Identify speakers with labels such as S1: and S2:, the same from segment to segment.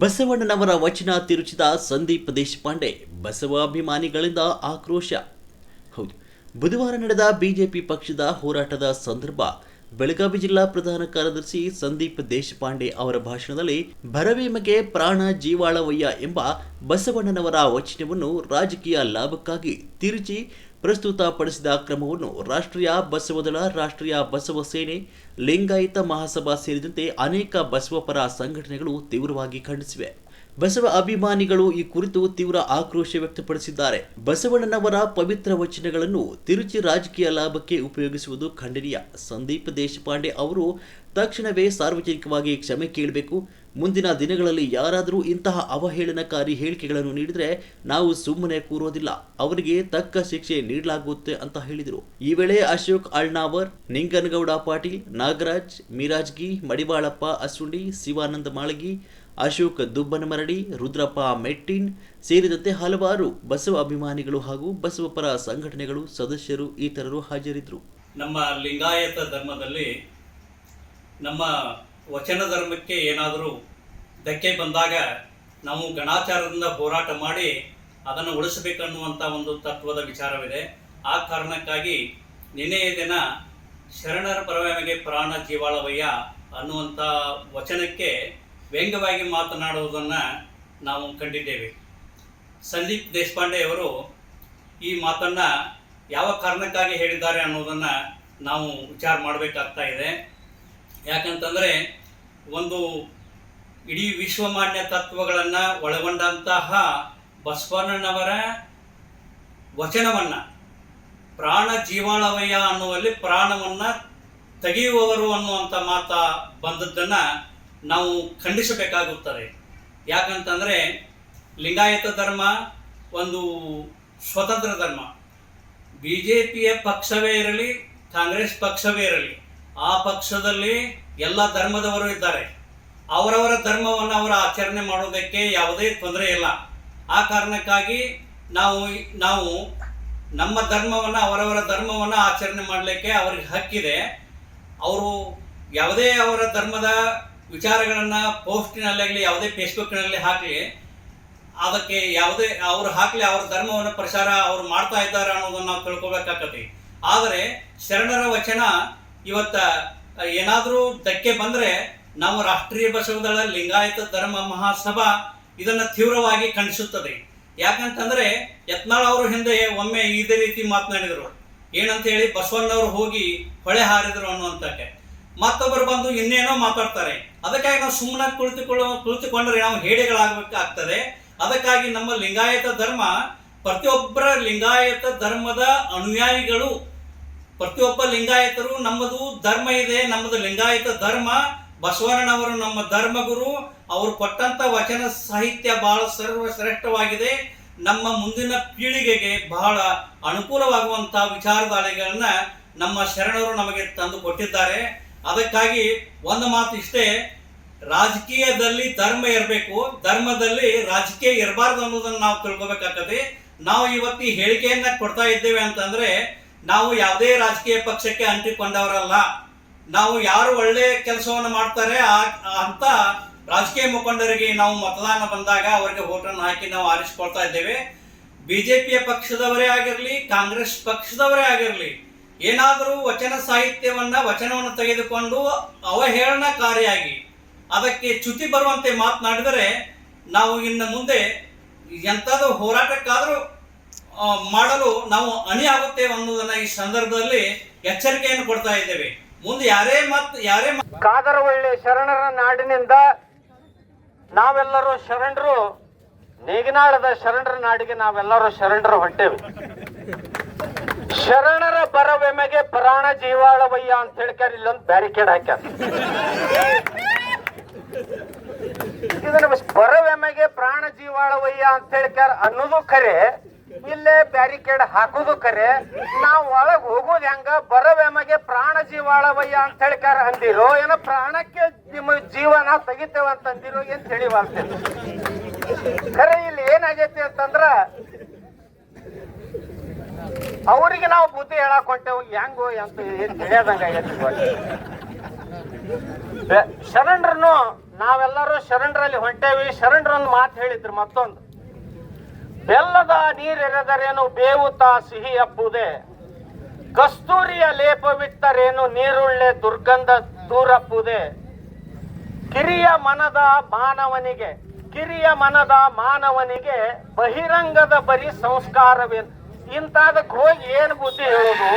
S1: ಬಸವಣ್ಣನವರ ವಚನ ತಿರುಚಿದ ಸಂದೀಪ್ ದೇಶಪಾಂಡೆ ಬಸವಾಭಿಮಾನಿಗಳಿಂದ ಆಕ್ರೋಶ. ಹೌದು, ಬುಧವಾರ ನಡೆದ ಬಿಜೆಪಿ ಪಕ್ಷದ ಹೋರಾಟದ ಸಂದರ್ಭ, ಬೆಳಗಾವಿ ಜಿಲ್ಲಾ ಪ್ರಧಾನ ಕಾರ್ಯದರ್ಶಿ ಸಂದೀಪ್ ದೇಶಪಾಂಡೆ ಅವರ ಭಾಷಣದಲ್ಲಿ ಭರವೀಮಗೆ ಪ್ರಾಣ ಜೀವಾಳವಯ್ಯ ಎಂಬ ಬಸವಣ್ಣನವರ ವಚನವನ್ನು ರಾಜಕೀಯ ಲಾಭಕ್ಕಾಗಿ ತಿರುಚಿ ಪ್ರಸ್ತುತಪಡಿಸಿದ ಕ್ರಮವನ್ನು ರಾಷ್ಟ್ರೀಯ ಬಸವದಳ ರಾಷ್ಟ್ರೀಯ ಬಸವ ಸೇನೆ, ಲಿಂಗಾಯತ ಮಹಾಸಭಾ ಸೇರಿದಂತೆ ಅನೇಕ ಬಸವಪರ ಸಂಘಟನೆಗಳು ತೀವ್ರವಾಗಿ ಖಂಡಿಸಿವೆ. ಬಸವ ಅಭಿಮಾನಿಗಳು ಈ ಕುರಿತು ತೀವ್ರ ಆಕ್ರೋಶ ವ್ಯಕ್ತಪಡಿಸಿದ್ದಾರೆ. ಬಸವಣ್ಣನವರ ಪವಿತ್ರ ವಚನಗಳನ್ನು ತಿರುಚಿ ರಾಜಕೀಯ ಲಾಭಕ್ಕೆ ಉಪಯೋಗಿಸುವುದು ಖಂಡನೀಯ. ಸಂದೀಪ್ ದೇಶಪಾಂಡೆ ಅವರು ತಕ್ಷಣವೇ ಸಾರ್ವಜನಿಕವಾಗಿ ಕ್ಷಮೆ ಕೇಳಬೇಕು. ಮುಂದಿನ ದಿನಗಳಲ್ಲಿ ಯಾರಾದರೂ ಇಂತಹ ಅವಹೇಳನಕಾರಿ ಹೇಳಿಕೆಗಳನ್ನು ನೀಡಿದರೆ ನಾವು ಸುಮ್ಮನೆ ಕೂರೋದಿಲ್ಲ. ಅವರಿಗೆ ತಕ್ಕ ಶಿಕ್ಷೆ ನೀಡಲಾಗುತ್ತೆ ಅಂತ ಹೇಳಿದರು. ಈ ವೇಳೆ ಅಶೋಕ್ ಅಳ್ನಾವರ್, ನಿಂಗನಗೌಡ ಪಾಟೀಲ್, ನಾಗರಾಜ್, ಮಿರಾಜ್ಗಿ, ಮಡಿವಾಳಪ್ಪ, ಅಸುಂಡಿ, ಶಿವಾನಂದ ಮಾಳಗಿ ಅಶೋಕ್ ದುಬ್ಬನಮರಡಿ ರುದ್ರಪ್ಪ ಮೆಟ್ಟಿನ್ ಸೇರಿದಂತೆ ಹಲವಾರು ಬಸವ ಅಭಿಮಾನಿಗಳು ಹಾಗೂ ಬಸವಪರ ಸಂಘಟನೆಗಳು, ಸದಸ್ಯರು ಇತರರು ಹಾಜರಿದ್ದರು.
S2: ನಮ್ಮ ಲಿಂಗಾಯತ ಧರ್ಮದಲ್ಲಿ ನಮ್ಮ ವಚನ ಧರ್ಮಕ್ಕೆ ಏನಾದರೂ ಧಕ್ಕೆ ಬಂದಾಗ ನಾವು ಗಣಾಚಾರದಿಂದ ಹೋರಾಟ ಮಾಡಿ ಅದನ್ನು ಉಳಿಸಬೇಕನ್ನುವಂಥ ಒಂದು ತತ್ವದ ವಿಚಾರವಿದೆ. ಆ ಕಾರಣಕ್ಕಾಗಿ ನಿನ್ನೆಯ ದಿನ ಶರಣರ ಪರವಾಗಿ ಪ್ರಾಣ ಜೀವಾಳವಯ್ಯ ಅನ್ನುವಂಥ ವಚನಕ್ಕೆ ವ್ಯಂಗ್ಯವಾಗಿ ಮಾತನಾಡುವುದನ್ನು ನಾವು ಕಂಡಿದ್ದೇವೆ. ಸಂದೀಪ್ ದೇಶಪಾಂಡೆ ಅವರು ಈ ಮಾತನ್ನು ಯಾವ ಕಾರಣಕ್ಕಾಗಿ ಹೇಳಿದ್ದಾರೆ ಅನ್ನೋದನ್ನು ನಾವು ವಿಚಾರ ಮಾಡಬೇಕಾಗ್ತಾ ಇದೆ. ಯಾಕಂತಂದರೆ ಒಂದು ಇಡೀ ವಿಶ್ವಮಾನ್ಯ ತತ್ವಗಳನ್ನು ಒಳಗೊಂಡಂತಹ ಬಸವಣ್ಣನವರ ವಚನವನ್ನು, ಪ್ರಾಣ ಜೀವಾಳವಯ್ಯ ಅನ್ನುವಲ್ಲಿ ಪ್ರಾಣವನ್ನು ತೆಗೆಯುವವರು ಅನ್ನುವಂಥ ಮಾತ ಬಂದದ್ದನ್ನು ನಾವು ಖಂಡಿಸಬೇಕಾಗುತ್ತದೆ. ಯಾಕಂತಂದರೆ ಲಿಂಗಾಯತ ಧರ್ಮ ಒಂದು ಸ್ವತಂತ್ರ ಧರ್ಮ. ಬಿ ಜೆ ಪಿಯ ಪಕ್ಷವೇ ಇರಲಿ, ಕಾಂಗ್ರೆಸ್ ಪಕ್ಷವೇ ಇರಲಿ, ಆ ಪಕ್ಷದಲ್ಲಿ ಎಲ್ಲ ಧರ್ಮದವರು ಇದ್ದಾರೆ. ಅವರವರ ಧರ್ಮವನ್ನು ಅವರು ಆಚರಣೆ ಮಾಡೋದಕ್ಕೆ ಯಾವುದೇ ತೊಂದರೆ ಇಲ್ಲ. ಆ ಕಾರಣಕ್ಕಾಗಿ ನಾವು ನಾವು ನಮ್ಮ ಧರ್ಮವನ್ನು, ಅವರವರ ಧರ್ಮವನ್ನು ಆಚರಣೆ ಮಾಡಲಿಕ್ಕೆ ಅವ್ರಿಗೆ ಹಕ್ಕಿದೆ. ಅವರು ಯಾವುದೇ ಅವರ ಧರ್ಮದ ವಿಚಾರಗಳನ್ನು ಪೋಸ್ಟಿನಲ್ಲಾಗಲಿ, ಯಾವುದೇ ಫೇಸ್ಬುಕ್ನಲ್ಲಿ ಹಾಕಲಿ, ಅದಕ್ಕೆ ಯಾವುದೇ, ಅವರು ಹಾಕಲಿ, ಅವ್ರ ಧರ್ಮವನ್ನು ಪ್ರಚಾರ ಅವ್ರು ಮಾಡ್ತಾ ಇದ್ದಾರೆ ಅನ್ನೋದನ್ನು ನಾವು ತಿಳ್ಕೊಬೇಕಾಗತ್ತೆ ಆದರೆ, ಶರಣರ ವಚನ ಇವತ್ತ, ಏನಾದರೂ ಧಕ್ಕೆ ಬಂದರೆ ನಾವು ರಾಷ್ಟ್ರೀಯ ಬಸವದಳ ಲಿಂಗಾಯತ ಧರ್ಮ ಮಹಾಸಭಾ ಇದನ್ನು ತೀವ್ರವಾಗಿ ಖಂಡಿಸುತ್ತದೆ. ಯಾಕಂತಂದ್ರೆ, ಯತ್ನಾಳ್ ಅವರು ಹಿಂದೆ ಒಮ್ಮೆ ಇದೇ ರೀತಿ ಮಾತನಾಡಿದರು. ಏನಂತ ಹೇಳಿ ಬಸವಣ್ಣವರು ಹೋಗಿ ಹೊಳೆ ಹಾರಿದರು ಅನ್ನುವಂಥಕ್ಕೆ ಮತ್ತೊಬ್ಬರು ಬಂದು ಇನ್ನೇನೋ ಮಾತಾಡ್ತಾರೆ. ಅದಕ್ಕಾಗಿ ನಾವು ಸುಮ್ಮನೆ ಕುಳಿತುಕೊಳ್ಳೋ, ಕುಳಿತುಕೊಂಡ್ರೆ ನಾವು ಹೇಡಿಗಳಾಗಬೇಕಾಗ್ತದೆ. ಅದಕ್ಕಾಗಿ ನಮ್ಮ ಲಿಂಗಾಯತ ಧರ್ಮ, ಪ್ರತಿಯೊಬ್ಬರ ಲಿಂಗಾಯತ ಧರ್ಮದ ಅನುಯಾಯಿಗಳು, ಪ್ರತಿಯೊಬ್ಬ ಲಿಂಗಾಯತರು ನಮ್ಮದು ಧರ್ಮ ಇದೆ, ನಮ್ಮದು ಲಿಂಗಾಯತ ಧರ್ಮ. ಬಸವಣ್ಣನವರು ನಮ್ಮ ಧರ್ಮಗುರು, ಅವರು ಕೊಟ್ಟಂತ ವಚನ ಸಾಹಿತ್ಯ ಬಹಳ ಸರ್ವಶ್ರೇಷ್ಠವಾಗಿದೆ. ನಮ್ಮ ಮುಂದಿನ ಪೀಳಿಗೆಗೆ ಬಹಳ ಅನುಕೂಲವಾಗುವಂತಹ ವಿಚಾರಧಾರೆಗಳನ್ನ ನಮ್ಮ ಶರಣರು ನಮಗೆ ತಂದು ಕೊಟ್ಟಿದ್ದಾರೆ. ಅದಕ್ಕಾಗಿ ಒಂದು ಮಾತು ಇಷ್ಟೇ, ರಾಜಕೀಯದಲ್ಲಿ ಧರ್ಮ ಇರಬೇಕು, ಧರ್ಮದಲ್ಲಿ ರಾಜಕೀಯ ಇರಬಾರ್ದು ಅನ್ನೋದನ್ನ ನಾವು ತಿಳ್ಕೊಬೇಕಾಗ್ತದೆ. ನಾವು ಇವತ್ತು ಹೇಳಿಕೆಯನ್ನ ಕೊಡ್ತಾ ಇದ್ದೇವೆ ಅಂತಂದ್ರೆ, ನಾವು ಯಾವುದೇ ರಾಜಕೀಯ ಪಕ್ಷಕ್ಕೆ ಅಂಟಿಕೊಂಡವರಲ್ಲ. ನಾವು ಯಾರು ಒಳ್ಳೆಯ ಕೆಲಸವನ್ನು ಮಾಡ್ತಾರೆ, ಆ, ಅಂತ ರಾಜಕೀಯ ಮುಖಂಡರಿಗೆ ನಾವು ಮತದಾನ ಬಂದಾಗ ಅವರಿಗೆ ಓಟನ್ನು ಹಾಕಿ ನಾವು ಆರಿಸಿಕೊಳ್ತಾ ಇದ್ದೇವೆ. ಬಿಜೆಪಿಯ ಪಕ್ಷದವರೇ ಆಗಿರಲಿ, ಕಾಂಗ್ರೆಸ್ ಪಕ್ಷದವರೇ ಆಗಿರಲಿ ಏನಾದರೂ ವಚನ ಸಾಹಿತ್ಯವನ್ನ ವಚನವನ್ನು ತೆಗೆದುಕೊಂಡು ಅವಹೇಳನಕಾರಿಯಾಗಿ ಅದಕ್ಕೆ ಚ್ಯುತಿ ಬರುವಂತೆ ಮಾತನಾಡಿದರೆ ನಾವು ಇನ್ನು ಮುಂದೆ ಎಂಥದ್ದು ಹೋರಾಟಕ್ಕಾದರೂ ಮಾಡಲು ನಾವು ಅಣಿಯಾಗುತ್ತೇವೆ ಅನ್ನೋದನ್ನ ಈ ಸಂದರ್ಭದಲ್ಲಿ ಎಚ್ಚರಿಕೆಯನ್ನು ಕೊಡ್ತಾ ಇದ್ದೇವೆ. ಮುಂದೆ ಯಾರೇ ಮತ್ತು ಯಾರೇ ಕಾದರ
S3: ಕಾದರವಳ್ಳಿ ಶರಣರ ನಾಡಿನಿಂದ ನಾವೆಲ್ಲರೂ ಶರಣರು, ನೇಗಿನಾಳದ ಶರಣರ ನಾಡಿಗೆ ನಾವೆಲ್ಲರೂ ಶರಣರು ಹೊಂಟೇವಿ. ಶರಣರ ಬರವೆಮೆಗೆ ಪ್ರಾಣ ಜೀವಾಳವಯ್ಯ ಅಂತ ಹೇಳ್ಕ್ಯಾರ, ಇಲ್ಲೊಂದು ಬ್ಯಾರಿಕೇಡ್ ಹಾಕ್ಯಾರ. ಇದನ್ನ ಬರವೆಮೆಗೆ ಪ್ರಾಣ ಜೀವಾಳವಯ್ಯ ಅಂತ ಹೇಳ್ಕ್ಯಾರ ಅನ್ನೋದು ಖರೆ ಇಲ್ಲೇ ಬ್ಯಾರಿಕೇಡ್ ಹಾಕೋದು ಕರೆ, ನಾವು ಒಳಗ್ ಹೋಗೋದು ಹೆಂಗ? ಬರವೆಮಗೆ ಪ್ರಾಣ ಜೀವಾಳವಯ್ಯ ಅಂತ ಹೇಳ್ಕಾರ ಅಂದಿರೋ, ಏನೋ ಪ್ರಾಣಕ್ಕೆ ನಿಮ್ಮ ಜೀವನ ತೆಗಿತೇವ ಅಂತ ಅಂದಿರೋ ಏನ್ ತಿಳಿವಾಗ್ತದೆ ಖರೆ ಇಲ್ಲಿ ಏನಾಗೈತಿ ಅಂತಂದ್ರ ಅವರಿಗೆ ನಾವು ಬುದ್ಧಿ ಹೇಳಕ್ ಹೊಂಟೇವು, ಹೆಂಗೋ ಅಂತ ತಿಳಿಯೋದಂಗ ಶರಣರನ್ನು, ನಾವೆಲ್ಲರೂ ಶರಣರಲ್ಲಿ ಹೊಂಟೇವಿ. ಶರಣರನ್ನು ಮಾತು ಹೇಳಿದ್ರು ಮತ್ತೊಂದು. ಬೆಲ್ಲದ ನೀರೆರೆದರೇನು ಬೇವುತ ಸಿಹಿ ಅಪ್ಪುದೆ ಕಸ್ತೂರಿಯ ಲೇಪವಿಟ್ಟರೇನು ನೀರುಳ್ಳೆ ದುರ್ಗಂಧ ದೂರಪ್ಪುದೇ ಕಿರಿಯ ಮನದ ಮಾನವನಿಗೆ, ಕಿರಿಯ ಮನದ ಮಾನವನಿಗೆ ಬಹಿರಂಗದ ಬರಿ ಸಂಸ್ಕಾರವೇನು? ಇಂಥದಕ್ಕೆ ಹೋಗಿ ಏನು ಬುದ್ಧಿ ಹೇಳೋದು?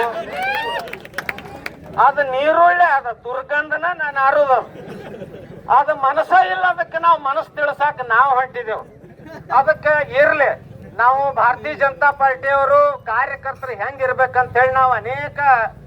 S3: ಅದು ನೀರುಳ್ಳೆ, ಅದ ದುರ್ಗಂಧನ, ನಾನು ಅರುದ. ಅದು ಮನಸ್ಸ ಇಲ್ಲ, ಅದಕ್ಕೆ ನಾವು ಮನಸ್ಸು ತಿಳ್ಸಾಕ ನಾವು ಹೊಂಟಿದೆವು. ಅದಕ್ಕೆ ಇರ್ಲಿ, ನಾವು ಭಾರತೀಯ ಜನತಾ ಪಾರ್ಟಿಯವರು ಕಾರ್ಯಕರ್ತರು ಹೆಂಗಿರ್ಬೇಕಂತ ಹೇಳಿ ನಾವು ಅನೇಕ